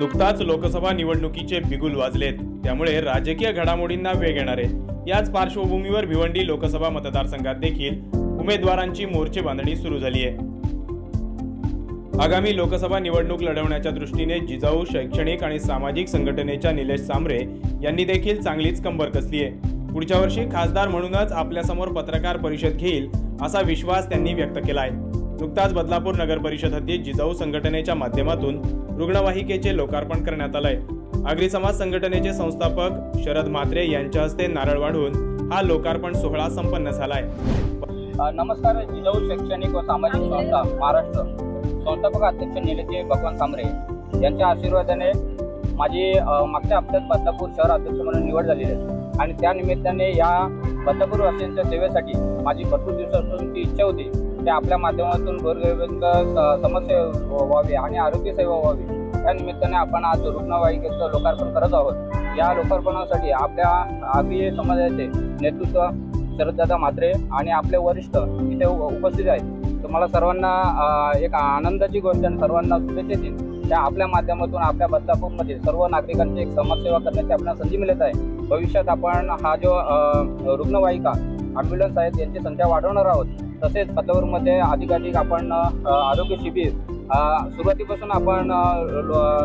नुकताच लोकसभा निवडणुकीचे बिगुल वाजलेत. त्यामुळे राजकीय घडामोडींना वेग येणार आहे. याच पार्श्वभूमीवर भिवंडी लोकसभा मतदारसंघात देखील उमेदवारांची मोर्चे बांधणी सुरू झाली आहे. आगामी लोकसभा निवडणूक लढवण्याच्या दृष्टीने जिजाऊ शैक्षणिक आणि सामाजिक संघटनेच्या निलेश सांबरे यांनी देखील चांगलीच कंबर कसली आहे. पुढच्या वर्षी खासदार म्हणूनच आपल्यासमोर पत्रकार परिषद घेईल असा विश्वास त्यांनी व्यक्त केला आहे नुकताच बदलापूर नगर परिषद हद्दीत जिजाऊ संघटनेच्या माध्यमातून रुग्णवाहिकेचे लोकार्पण करण्यात आलंय. आगरी समाज संघटनेचे संस्थापक शरद म्हात्रे यांच्या हस्ते नारळ वाढून हा लोकार्पण सोहळा संपन्न झालाय. नमस्कार जिजाऊ शैक्षणिक व सामाजिक संस्था महाराष्ट्र. संस्थापक अध्यक्ष निलेशजी भगवान सांबरे यांच्या आशीर्वादाने माझी मागच्या हप्त्यात बदलापूर शहर अध्यक्ष म्हणून निवड झालेली आहे. आणि त्या निमित्ताने या बदलापूर वासियांच्या सेवेसाठी माझी भरपूर दिवसापासून ती इच्छा होती. ते आपल्या माध्यमातून गोरगरिबांक समस्या व्हावी आणि आरोग्य सेवा व्हावी. या निमित्ताने आपण आज रुग्णवाहिकेचं लोकार्पण करत आहोत. या लोकार्पणासाठी आपल्या आगरी समाजाचे नेतृत्व शरददादा म्हात्रे आणि आपले वरिष्ठ इथे उपस्थित आहेत. तुम्हाला सर्वांना एक आनंदाची गोष्ट आणि सर्वांना शुभेच्छा देईन. त्या आपल्या माध्यमातून आपल्या बदलापूरमध्ये सर्व नागरिकांची एक समाजसेवा करण्याची आपल्याला संधी मिळत आहे. भविष्यात आपण हा जो रुग्णवाहिका ॲम्ब्युलन्स आहेत यांची संख्या वाढवणार आहोत. तसेच बदलापूरमध्ये अधिकाधिक आपण आरोग्य शिबिर सुरुवातीपासून आपण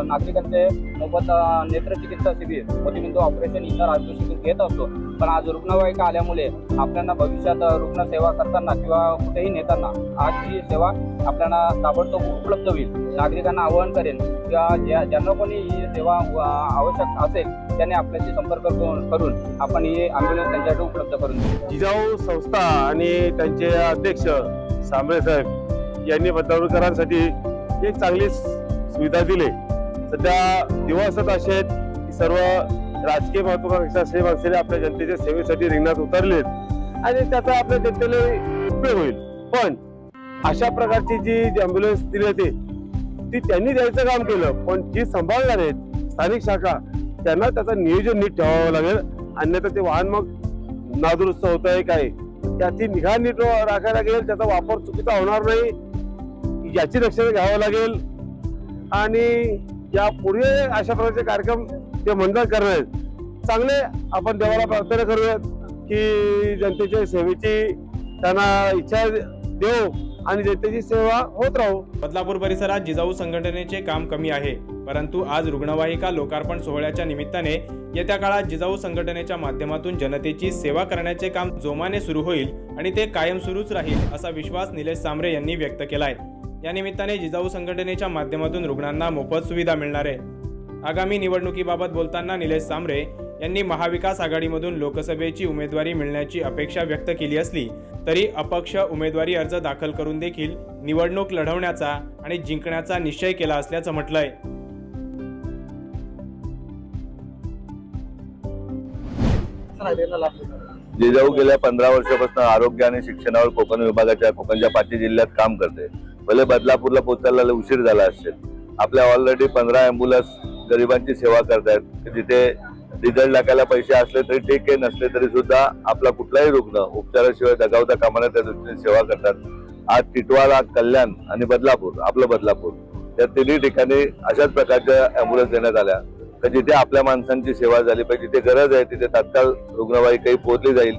नागरिकांचे मोफत नेत्रचिकित्सा शिबिर मोतीबिंदू ऑपरेशन इतर आरोग्य शिबिर घेत असतो. पण आज रुग्णवाहिका आल्यामुळे आपल्याला भविष्यात रुग्ण सेवा करताना किंवा कुठेही नेताना आज ही सेवा आपल्याला ताबडतोब उपलब्ध होईल. नागरिकांना आवाहन करेन किंवा ज्या ज्यांना कोणी ही सेवा आवश्यक असेल त्यांनी आपल्याशी संपर्क करून आपण ही ॲम्ब्युलन्स त्यांच्यासाठी उपलब्ध करून देऊ. जिजाऊ संस्था आणि त्यांचे अध्यक्ष सांबळे साहेब यांनी बदलापूरकरांसाठी एक चांगली सुविधा दिली. सध्या दिवस असे आहेत की सर्व राजकीय महत्वाकांक्षा सेम असलेले आपल्या जनतेच्या सेवेसाठी रिंगणात उतरलेत आणि त्याचा आपल्या जनतेला उपयोग होईल. पण अशा प्रकारची जी अँब्युलन्स दिली होती ती त्यांनी द्यायचं काम केलं पण जी सांभाळणार आहेत स्थानिक शाखा त्यांना त्याचं नियोजन नीट ठेवावं लागेल. अन्यथा ते वाहन मग नादुरुस्त होत आहे काय? त्याची निघा नीट राखायला लागेल त्याचा वापर चुकीचा होणार नाही. याची दक्षता घ्यावं लागेल. आणि या पुढे अशा प्रकारचे कार्यक्रम ते मंडळ करणार आहेत. चांगले आपण देवाला प्रार्थना करूयात की जनतेच्या सेवेची त्यांना इच्छा देऊ आणि जनतेची सेवा होत राहू. बदलापूर परिसरात जिजाऊ संघटनेचे काम कमी आहे. परंतु आज रुग्णवाहिका लोकार्पण सोहळ्याच्या निमित्ताने येत्या काळात जिजाऊ संघटनेच्या माध्यमातून जनतेची सेवा करण्याचे काम जोमाने सुरू होईल आणि ते कायम सुरूच राहील असा विश्वास निलेश सांबरे यांनी व्यक्त केला आहे या निमित्ताने जिजाऊ संघटनेच्या माध्यमातून रुग्णांना मोफत सुविधा मिळणार आहे. आगामी निवडणुकीबाबत बोलताना निलेश सांबरे यांनी महाविकास आघाडीमधून लोकसभेची उमेदवारी मिळण्याची अपेक्षा व्यक्त केली असली तरी अपक्ष उमेदवारी अर्ज दाखल करून देखील निवडणूक लढवण्याचा आणि जिंकण्याचा निश्चय केला असल्याचं म्हटलंय. जिजाऊ गेल्या पंधरा वर्षापासून आरोग्य आणि शिक्षणावर कोकण विभागाच्या कोकणच्या पाचही जिल्ह्यात काम करते. भले बदलापूरला पोहोचायला उशीर झाला असेल. आपल्या ऑलरेडी पंधरा अँब्युलन्स गरिबांची सेवा करतायत. जिथे डिझेल टाकायला पैसे असले तरी ठीक आहे नसले तरी सुद्धा आपला कुठलाही रुग्ण उपचाराशिवाय दगावता कामाला त्या दृष्टीने सेवा करतात. आज टिटवाळा कल्याण आणि बदलापूर आपलं बदलापूर या तिन्ही ठिकाणी अशाच प्रकारच्या अँब्युलन्स देण्यात आल्या. तर जिथे आपल्या माणसांची सेवा झाली पाहिजे जिथे गरज आहे तिथे तात्काळ रुग्णवाहिकाही पोहोचली जाईल.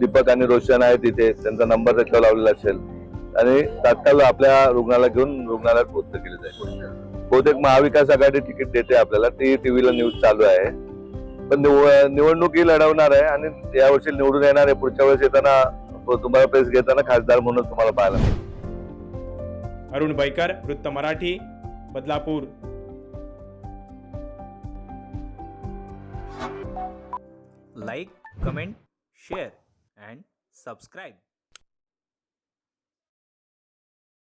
दीपक आणि रोशन आहे तिथे त्यांचा नंबर त्याच्यावर लावलेला असेल. आणि तात्काळ आपल्या रुग्णाला घेऊन रुग्णालयात पोहोचलं केलं जाईल. बहुतेक महाविकास आघाडी तिकीट देते आपल्याला. ती टीव्हीला न्यूज चालू आहे. पण निव- निवडणुकी लढवणार आहे आणि यावर्षी निवडून येणार आहे. पुढच्या वेळेस येताना तुम्हाला प्रेस घेताना खासदार म्हणून तुम्हाला पाहायला मिळेल. अरुण बैकर वृत्त Marathi Badlapur. Like, comment, share, and subscribe.